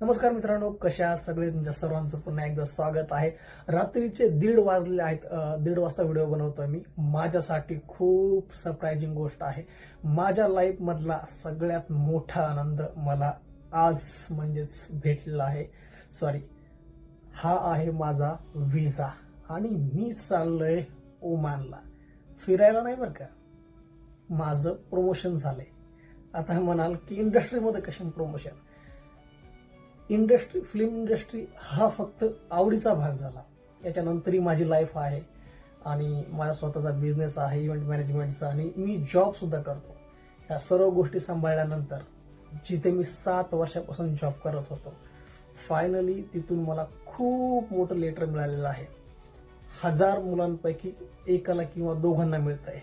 नमस्कार मित्रांनो कशा सगळे? तुमच्या सर्वांचं पुन्हा एकदा स्वागत आहे. रात्रीचे दीड वाजले आहेत दीड वाजता व्हिडिओ बनवतोय मी. माझ्यासाठी खूप सरप्राईजिंग गोष्ट आहे. माझ्या लाईफमधला सगळ्यात मोठा आनंद मला आज म्हणजेच भेटलेला आहे. सॉरी हा आहे माझा विजा आणि मी चाललोय ओमानला. फिरायला नाही बरं का? माझं प्रमोशन झालंय. आता म्हणाल की इंडस्ट्रीमध्ये कशी प्रमोशन इंडस्ट्री फिल्म इंडस्ट्री हा फक्त आवडीचा भाग झाला. याच्यानंतरही माझी लाईफ आहे आणि माझा स्वतःचा बिझनेस आहे इव्हेंट मॅनेजमेंटचा आणि मी जॉबसुद्धा करतो. या सर्व गोष्टी सांभाळल्यानंतर जिथे मी सात वर्षापासून जॉब करत होतो फायनली तिथून मला खूप मोठं लेटर मिळालेलं आहे. हजार मुलांपैकी एकाला किंवा दोघांना मिळत आहे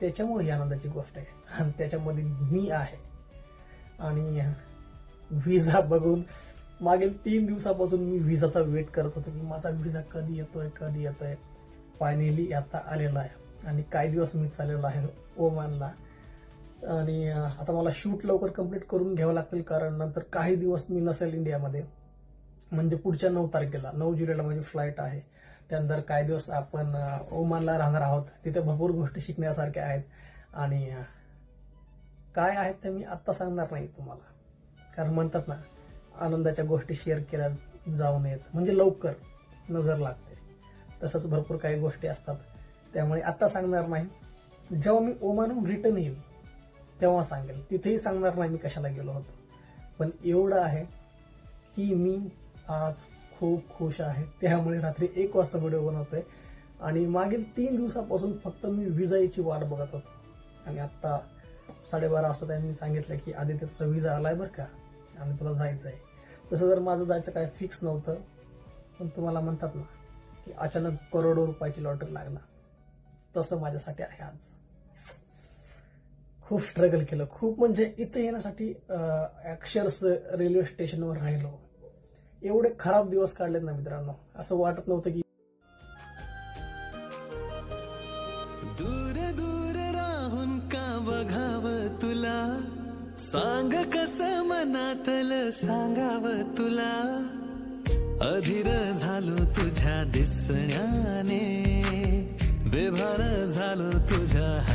त्याच्यामुळे ही आनंदाची गोष्ट आहे. आणि त्याच्यामध्ये मी आहे. आणि व्हिसा बघून मागील तीन दिवसापासून मी व्हिसाचा वेट करत होतो की माझा व्हिसा कधी येतोय कधी येतोय? फायनली आता आलेला आहे. आणि काही दिवस मी चाललेलो आहे ओमानला. आणि आता मला शूट लवकर कंप्लीट करून घ्यावं लागतील कारण नंतर काही दिवस मी नसेल इंडियामध्ये. म्हणजे पुढच्या नऊ तारखेला नऊ जुलैला माझी फ्लाईट आहे. त्यानंतर काही दिवस आपण ओमानला राहणार आहोत. तिथे भरपूर गोष्टी शिकण्यासारख्या आहेत. आणि काय आहेत ते मी आत्ता सांगणार नाही तुम्हाला. कारण म्हणतात ना आनंदाच्या गोष्टी शेअर केल्या जाऊ नयेत. म्हणजे लवकर नजर लागते. तसंच भरपूर काही गोष्टी असतात. त्यामुळे आत्ता सांगणार नाही. जेव्हा मी ओमानून रिटर्न येईल तेव्हा सांगेल. तिथेही सांगणार नाही मी कशाला गेलो होतो. पण एवढं आहे की मी आज खूप खुश आहे. त्यामुळे रात्री एक वाजता व्हिडिओ बनवतोय. आणि मागील तीन दिवसापासून फक्त मी विजाईची वाट बघत होतो. आणि आत्ता साडेबारा वाजता त्यांनी सांगितलं की आदित्य तुझा विजा आलाय बरं का? आणि तुला जायचं आहे तसं जर माझं जायचं काय फिक्स नव्हतं पण तुम्हाला म्हणतात ना की अचानक करोडो रुपयाची लॉटरी लागला. तसं माझ्यासाठी आहे आज. खूप स्ट्रगल केलं. खूप म्हणजे इथं येण्यासाठी अक्षरस रेल्वे स्टेशनवर राहिलो. एवढे खराब दिवस काढलेत ना मित्रांनो. असं वाटत नव्हतं की सांग कस मनातल सांगाव तुला? अधीर झालो तुझ्या दिसण्याने बेभार झालो तुझ्या